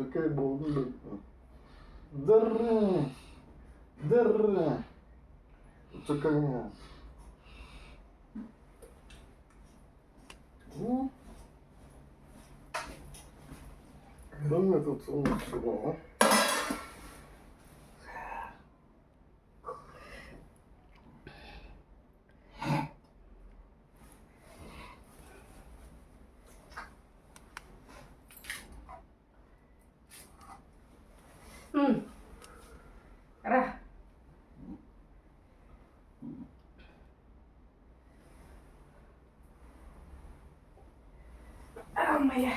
Такая была... Ну, Дыра! Дыра! Такая... Ну... Да мы тут... Ну, все, అమ్మయ్య.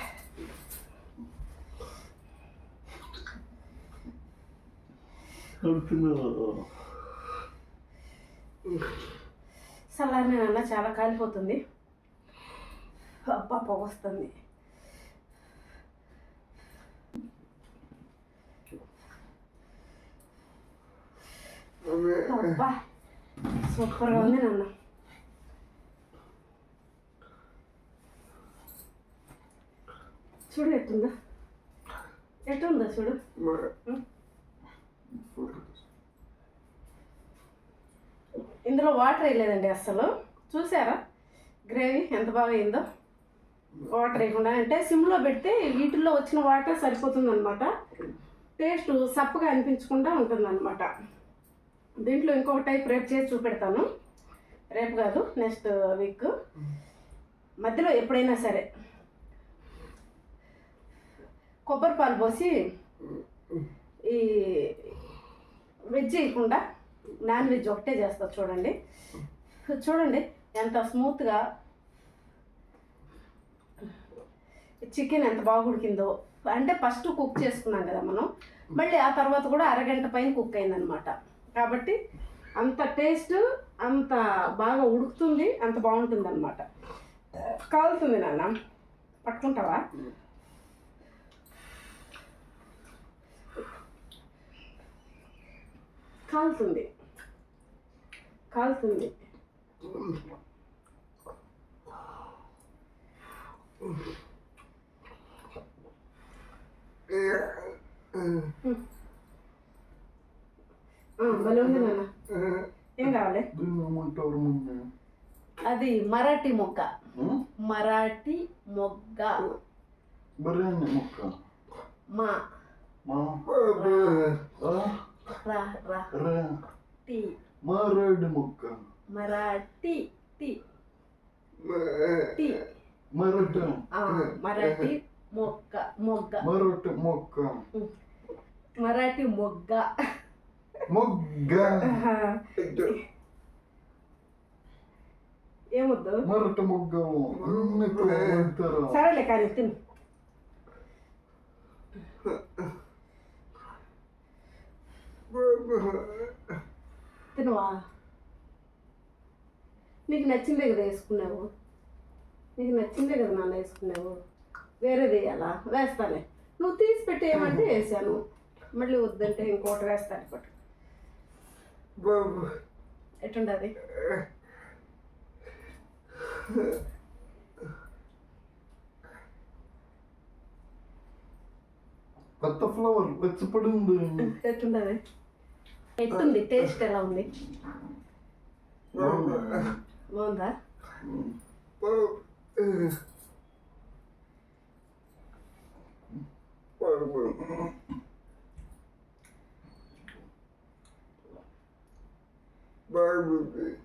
చల్లారిన నాన్న చాలా కాలిపోతుంది. అబ్బా వస్తుంది. అబ్బా సూపర్గా ఉంది నాన్న. చూడు ఎట్టుందా ఎట్టుందా చూడు ఇందులో వాటర్ వేయలేదండి అస్సలు చూసారా గ్రేవీ ఎంత బాగా అయిందో వాటర్ వేయకుండా అంటే సిమ్లో పెడితే వీటిల్లో వచ్చిన వాటర్ సరిపోతుంది అనమాట టేస్ట్ సప్పగా అనిపించకుండా ఉంటుంది అనమాట దీంట్లో ఇంకొక టైప్ రేపు చేసి చూపెడతాను రేపు కాదు నెక్స్ట్ వీక్ మధ్యలో ఎప్పుడైనా సరే కొబ్బరి పాలు పోసి ఈ వెజ్ వేయకుండా నాన్ వెజ్ ఒకటే చేస్తా చూడండి. చూడండి ఎంత స్మూత్గా చికెన్ ఎంత బాగా ఉడికిందో. అంటే ఫస్ట్ కుక్ చేసుకున్నాం కదా మనం. మళ్ళీ ఆ తర్వాత కూడా అరగంట పైన కుక్ అయిందనమాట కాబట్టి అంత టేస్ట్ అంత బాగా ఉడుకుతుంది అంత బాగుంటుంది అనమాట కాలుతుంది నాన్న. పట్టుకుంటావా? కాలుతుంది. కాలుతుంది. ఏం కావాలి? అది మరాఠీ మొగ్గ మరాఠీ మొగ్గ. ముక్క. మా. మా. ఆ? రా రా రే టీ మారేడు ముక్క మరాఠీ టీ టీ మరట ఆ, మరాఠీ మొగ్గ మొగ్గ మరట మొక్క మరాఠీ మొగ్గ మొగ్గ ఏమొద్దు మరట మొగ్గ అన్నితో అంటారు సరేలే కానీ తిను తినవా? నీకు నచ్చిందే కదా వేసుకున్నావు? నీకు నచ్చిందే కదా నాన్న వేసుకున్నావు? వేరేది వేయాలా? వేస్తాలే. నువ్వు తీసి పెట్టేయమంటే వేసాను. మళ్ళీ వద్దంటే ఇంకోటి వేస్తాను ఇప్పుడు ఎట్టుండది? కొత్త ఫ్లవర్ వచ్చి పడింది ఎట్టుండది? ఎట్టుంది టేస్ట్ ఎలా ఉంది? బాగుందా? Barbie.